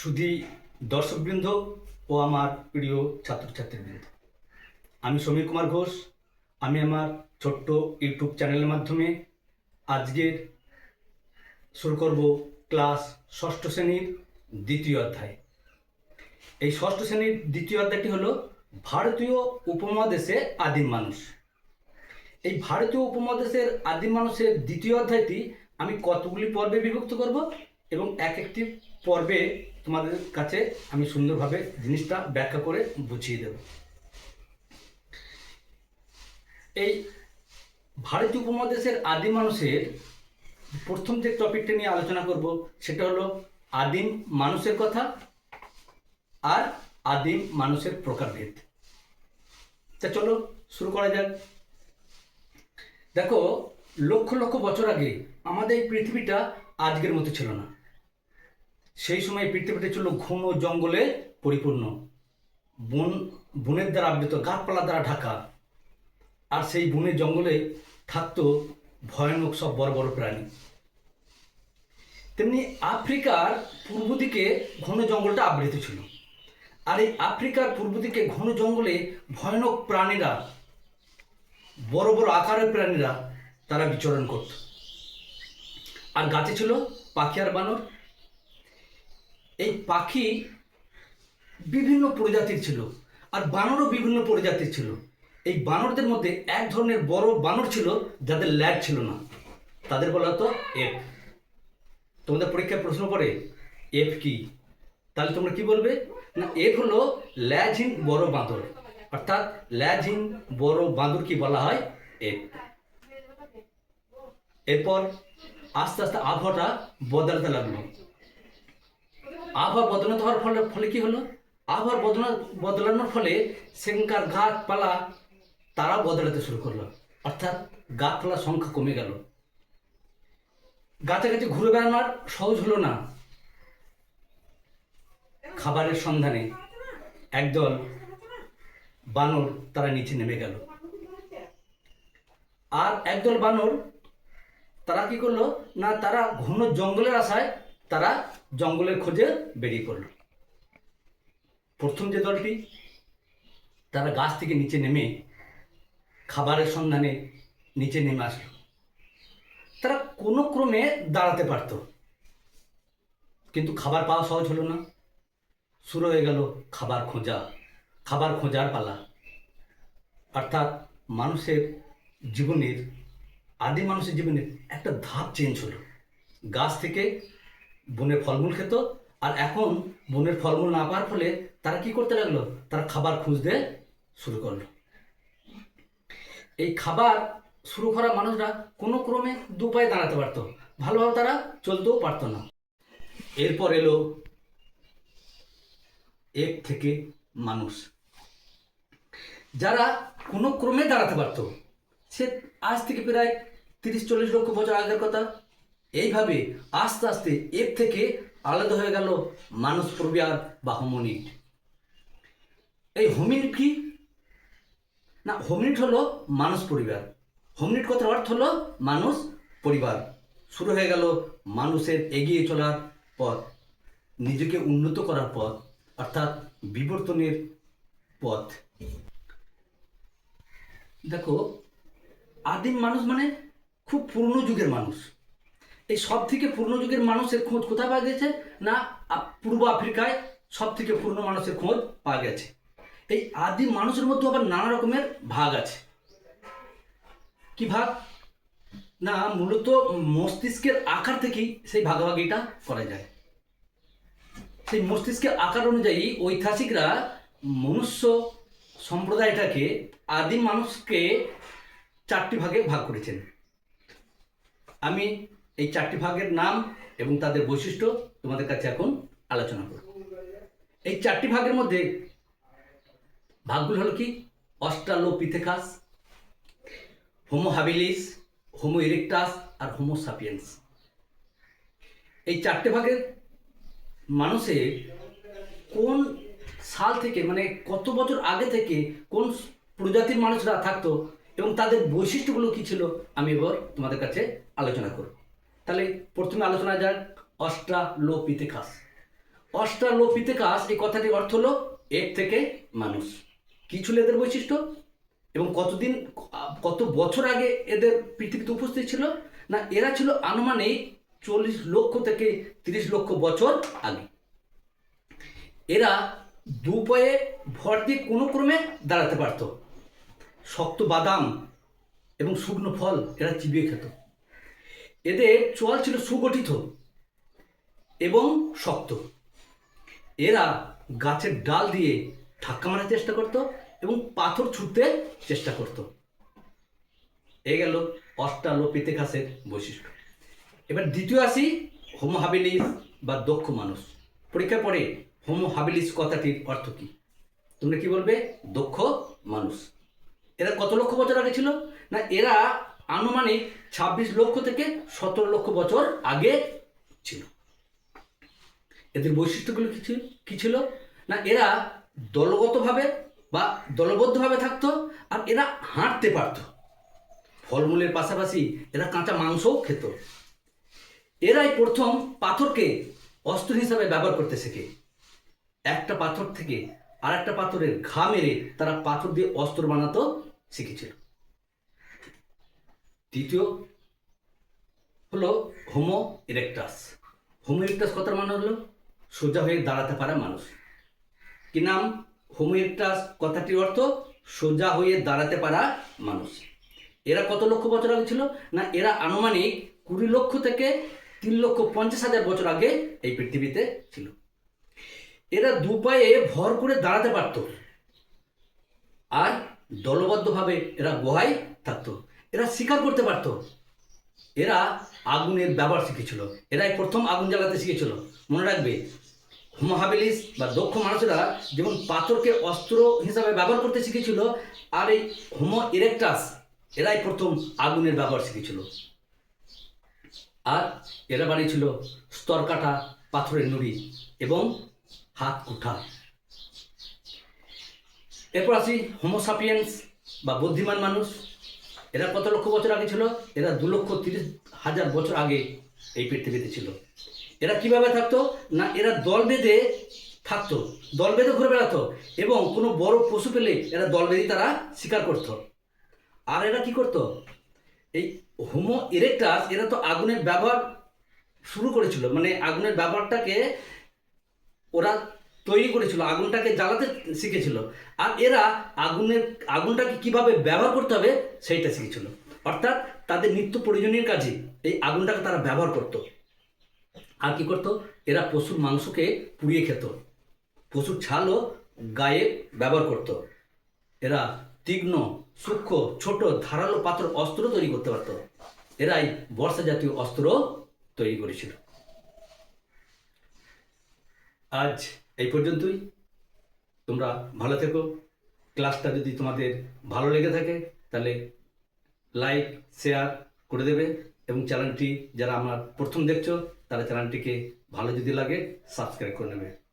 সুধী দর্শকবৃন্দ ও আমার প্রিয় ছাত্রছাত্রীবৃন্দ। আমি সমীর কুমার ঘোষ। আমি আমার ছোট্ট ইউটিউব চ্যানেলের মাধ্যমে আজকের শুরু করব ক্লাস ষষ্ঠ শ্রেণির দ্বিতীয় অধ্যায়। এই ষষ্ঠ শ্রেণির দ্বিতীয় অধ্যায়টি হলো ভারতীয় উপমহাদেশে আদিম মানুষ। এই ভারতীয় উপমহাদেশের আদিম মানুষের দ্বিতীয় অধ্যায়টি আমি কতগুলি পর্বে বিভক্ত করব এবং এক একটি পর্বে তোমাদের কাছে আমি সুন্দরভাবে জিনিসটা ব্যাখ্যা করে বুঝিয়ে দেব। এই ভারতীয় উপমহাদেশের আদিম মানুষের প্রথম যে টপিকটা নিয়ে আলোচনা করব, সেটা হলো আদিম মানুষের কথা আর আদিম মানুষের প্রকারভেদ। তা চলো শুরু করা যাক। দেখো, লক্ষ লক্ষ বছর আগে আমাদের এই পৃথিবীটা আজকের মতো ছিল না। সেই সময় পৃথিবীটা ছিল ঘন জঙ্গলে পরিপূর্ণ। বন, বনের দ্বারা আবৃত গাছপালা দ্বারা ঢাকা। আর সেই বনের জঙ্গলে থাকতো ভয়ানক সব বড় বড় প্রাণী। তেমনি আফ্রিকার পূর্ব দিকে ঘন জঙ্গলটা আবৃত ছিল। আর এই আফ্রিকার পূর্ব দিকে ঘন জঙ্গলে ভয়ানক প্রাণীরা, বড় বড় আকারের প্রাণীরা তারা বিচরণ করত। আর গাছে ছিল পাখি আর বানর এই পাখি বিভিন্ন প্রজাতির ছিল আর বানরও বিভিন্ন প্রজাতির ছিল। এই বানরদের মধ্যে এক ধরনের বড় বানর ছিল যাদের ল্যাড ছিল না। তাদের বলা হতো এফ। তোমাদের পরীক্ষায় প্রশ্ন পড়ে, এফ কি? তাহলে তোমরা কি বলবে? না, এফ হলো ল্যাজহীন বড় বাঁদর। অর্থাৎ ল্যাজহীন বড় বাঁদর কি বলা হয়? এফ। এরপর আস্তে আস্তে আবহাওয়াটা বদলাতে লাগল। আবহাওয়া বদলাতে হওয়ার ফলে ফলে কি হলো? আবহাওয়ার বদলা বদলানোর ফলে সেখানকার গাছপালা তারা বদলাতে শুরু করল। অর্থাৎ গাছপালার সংখ্যা কমে গেল। গাছে গাছে ঘুরে বেড়ানোর সহজ হলো না। খাবারের সন্ধানে একদল বানর তারা নিচে নেমে গেল। আর একদল বানর তারা কি করল? না, তারা ঘন জঙ্গলের আশায় তারা জঙ্গলের খোঁজে বেরিয়ে পড়ল। প্রথম যে দলটি, তারা গাছ থেকে নিচে নেমে খাবারের সন্ধানে নিচে নেমে আসলো। তারা কোনো ক্রমে দাঁড়াতে পারত, কিন্তু খাবার পাওয়া সহজ হলো না। শুরু হয়ে গেল খাবার খোঁজা, খাবার খোঁজার পালা। অর্থাৎ মানুষের জীবনের আদি মানুষের জীবনের একটা ধাপ চেঞ্জ হলো। গাছ থেকে বনের ফলমূল খেত, আর এখন বনের ফলমূল না পাওয়ার ফলে তারা কি করতে লাগল? তারা খাবার খুঁজতে শুরু করল। এই খাবার শুরু করা মানুষরা কোনো ক্রমে দু পায়ে দাঁড়াতে পারতো, ভালোভাবে তারা চলতেও পারতো না। এরপর এলো এক থেকে মানুষ। যারা কোনো ক্রমে দাঁড়াতে পারতো, সে আজ থেকে প্রায় তিরিশ চল্লিশ লক্ষ বছর আগের কথা। এইভাবে আস্তে আস্তে এর থেকে আলাদা হয়ে গেল মানুষ প্রবিয়ার বা হোমোনিট। এই হোমিনিট কি? না, হোমিনিট হলো মানুষ পরিবার। হোমিনিট কথার অর্থ হলো মানুষ পরিবার। শুরু হয়ে গেল মানুষের এগিয়ে চলার পথ, নিজেকে উন্নত করার পথ, অর্থাৎ বিবর্তনের পথ। দেখো, আদিম মানুষ মানে খুব পুরনো যুগের মানুষ। এই সব থেকে পুরনো যুগের মানুষের খোঁজ কোথায় পাওয়া গেছে? না পূর্ব আফ্রিকায় সব থেকে পুরনো মানুষের খোঁজ পাওয়া গেছে। এই আদিম মানুষের মধ্যে আবার নানা রকমের ভাগ আছে। কি ভাগ? না, মূলত মস্তিষ্কের আকার থেকেই সেই ভাগাভাগিটা করা যায়। সেই মস্তিষ্কের আকার অনুযায়ী ঐতিহাসিকরা মনুষ্য সম্প্রদায়টাকে আদিম মানুষকে চারটি ভাগে ভাগ করেছেন। আমি এই চারটি ভাগের নাম এবং তাদের বৈশিষ্ট্য তোমাদের কাছে এখন আলোচনা করব। এই চারটি ভাগের মধ্যে ভাগগুলো হলো কি? Australopithecus Homo habilis Homo erectus আর হোমো সাপিয়েন্স এই চারটে ভাগের মানুষের কোন সাল থেকে মানে কত বছর আগে থেকে কোন প্রজাতির মানুষরা থাকতো এবং তাদের বৈশিষ্ট্যগুলো কি ছিল? আমি এবার তোমাদের কাছে আলোচনা করব। তাহলে প্রথমে আলোচনা যাক অস্ট্রালোপিথেকাস অস্ট্রালোপিতেকাস এই কথাটির অর্থ হলো এর থেকে মানুষ। কি ছিল এদের বৈশিষ্ট্য? এবং কতদিন, কত বছর আগে এদের পৃথিবীতে উপস্থিত ছিল? না, এরা ছিল আনুমানিক চল্লিশ লক্ষ থেকে তিরিশ লক্ষ বছর আগে। এরা দু পায়ে ভর দিয়ে কোনো ক্রমে দাঁড়াতে পারত। শক্ত বাদাম এবং শুকনো ফল এরা চিবিয়ে খেত। এদের চোয়াল ছিল সুগঠিত এবং শক্ত। এরা গাছের ডাল দিয়ে ধাক্কা মারার চেষ্টা করত এবং পাথর ছুটতে চেষ্টা করত। এই গেল অস্ট্রালোপিতেকাসের বৈশিষ্ট্য। এবার দ্বিতীয় আসি হোমো হাবিলিস বা দক্ষ মানুষ। পরীক্ষার পরে হোমো হাবিলিস কথাটির অর্থ কি? তোমরা কি বলবে? দক্ষ মানুষ। এরা কত লক্ষ বছর আগে ছিল? না, এরা আনুমানিক ছাব্বিশ লক্ষ থেকে সতেরো লক্ষ বছর আগে ছিল। এদের বৈশিষ্ট্যগুলো কি ছিল? কি ছিল? না, এরা দলগতভাবে বা দলবদ্ধভাবে থাকতো আর এরা হাঁটতে পারতো। ফলমূলের পাশাপাশি এরা কাঁচা মাংসও খেত। এরাই প্রথম পাথরকে অস্ত্র হিসাবে ব্যবহার করতে শেখে। একটা পাথর থেকে আর একটা পাথরের ঘা মেরে তারা পাথর দিয়ে অস্ত্র বানাতো শিখেছিল। তৃতীয় হলো হোমো ইরেক্টাস হোমো ইরেক্টাস কথার মানে হলো? সোজা হয়ে দাঁড়াতে পারা মানুষ। কি নাম? হোমো ইরেক্টাস কথাটির অর্থ সোজা হয়ে দাঁড়াতে পারা মানুষ। এরা কত লক্ষ বছর আগে ছিল? না, এরা আনুমানিক কুড়ি লক্ষ থেকে তিন লক্ষ পঞ্চাশ হাজার বছর আগে এই পৃথিবীতে ছিল। এরা দু পায়ে ভর করে দাঁড়াতে পারত। আর দলবদ্ধভাবে এরা গুহায় থাকতো। এরা শিকার করতে পারতো। এরা আগুনের ব্যবহার শিখেছিল। এরাই প্রথম আগুন জ্বালাতে শিখেছিল। মনে রাখবে হোমোহাবিলিস বা দক্ষ মানুষেরা যেমন পাথরকে অস্ত্র হিসাবে ব্যবহার করতে শিখেছিল, আর এই হোমো ইরেক্টাস, এরাই প্রথম আগুনের ব্যবহার শিখেছিল। আর এরা বানিয়েছিল স্তর কাটা পাথরের নুড়ি এবং হাত কুঠা। এরপর আসি হোমোসাপিয়েন্স বা বুদ্ধিমান মানুষ। এরা কত লক্ষ বছর আগে ছিল? এরা দু লক্ষ তিরিশ হাজার বছর আগে এই পৃথিবীতে ছিল। এরা কীভাবে থাকতো? না, এরা দল বেঁধে থাকতো। দল বেঁধে ঘুরে বেড়াতো এবং কোনো বড় পশু পেলে এরা দল বেঁধে তারা শিকার করতো। আর এরা কি করতো? এই হোমো ইরেক্টাস এরা তো আগুনের ব্যবহার শুরু করেছিল। মানে আগুনের ব্যবহারটাকে ওরা তৈরি করেছিল, আগুনটাকে জ্বালাতে শিখেছিল। আর এরা আগুনের, আগুনটাকে কীভাবে ব্যবহার করতে হবে সেইটা শিখেছিল। অর্থাৎ তাদের নিত্য প্রয়োজনীয় কাজে এই আগুনটাকে তারা ব্যবহার করত। আর কি করত? এরা পশুর মাংসকে পুড়িয়ে খেত। পশুর ছালও গায়ে ব্যবহার করত। এরা তীক্ষ্ণ, সূক্ষ্ম, ছোট, ধারালো পাথর অস্ত্র তৈরি করতে পারত। এরাই বর্ষা জাতীয় অস্ত্র তৈরি করেছিল। আজ এই পর্যন্তই। তোমরা ভালো থেকো। ক্লাসটা যদি তোমাদের ভালো লেগে থাকে, তাহলে লাইক, শেয়ার করে দেবে এবং চ্যানেলটি যারা আমার প্রথম দেখছ, তারা চ্যানেলটিকে ভালো যদি লাগে, সাবস্ক্রাইব করে নেবে।